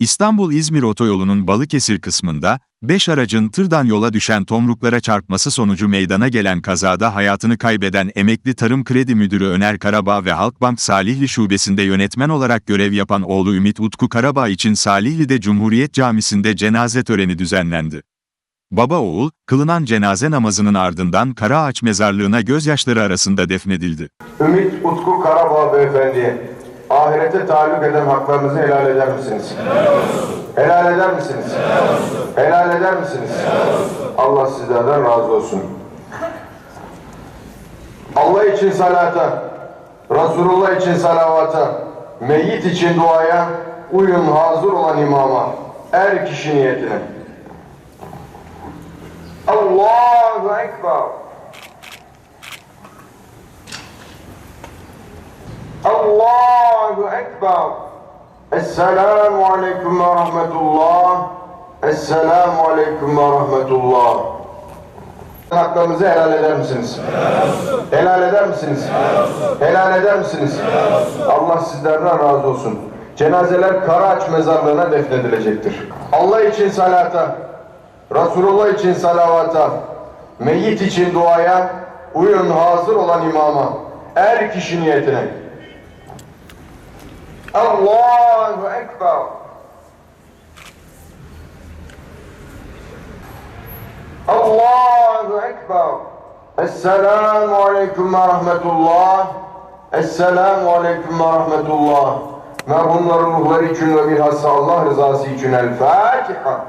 İstanbul-İzmir otoyolunun Balıkesir kısmında, 5 aracın tırdan yola düşen tomruklara çarpması sonucu meydana gelen kazada hayatını kaybeden emekli Tarım Kredi Müdürü Öner Karabağ ve Halkbank Salihli Şubesi'nde yönetmen olarak görev yapan oğlu Ümit Utku Karabağ için Salihli'de Cumhuriyet Camisi'nde cenaze töreni düzenlendi. Baba oğul, kılınan cenaze namazının ardından Karaağaç mezarlığına gözyaşları arasında defnedildi. Ümit Utku Karabağ Beyefendi'ye ahirete taalluk eden haklarınızı helal eder misiniz? Helal eder misiniz? Helal eder misiniz? Allah sizlerden razı olsun. Allah için salata, Resulullah için salavata, meyyit için duaya, uyun hazır olan imama, er kişi niyetine. Allahu Ekber. Allahu Ekber. Esselamu Aleyküm ve Rahmetullah. Esselamu Aleyküm ve Rahmetullah. Haklarınızı helal eder misiniz? Helal eder misiniz? Helal eder misiniz? Allah sizlerden razı olsun. Cenazeler Karaağaç mezarlığına defnedilecektir. Allah için salata, Resulullah için salavata, meyyit için duaya, uyun hazır olan imama, er kişi niyetine. Allahu Ekber. Allahu Ekber. Esselamu Aleyküm ve Rahmetullah. Esselamu Aleyküm ve Rahmetullah. Merhumların ruhları için ve bilhassa Allah rızası için El Fatiha.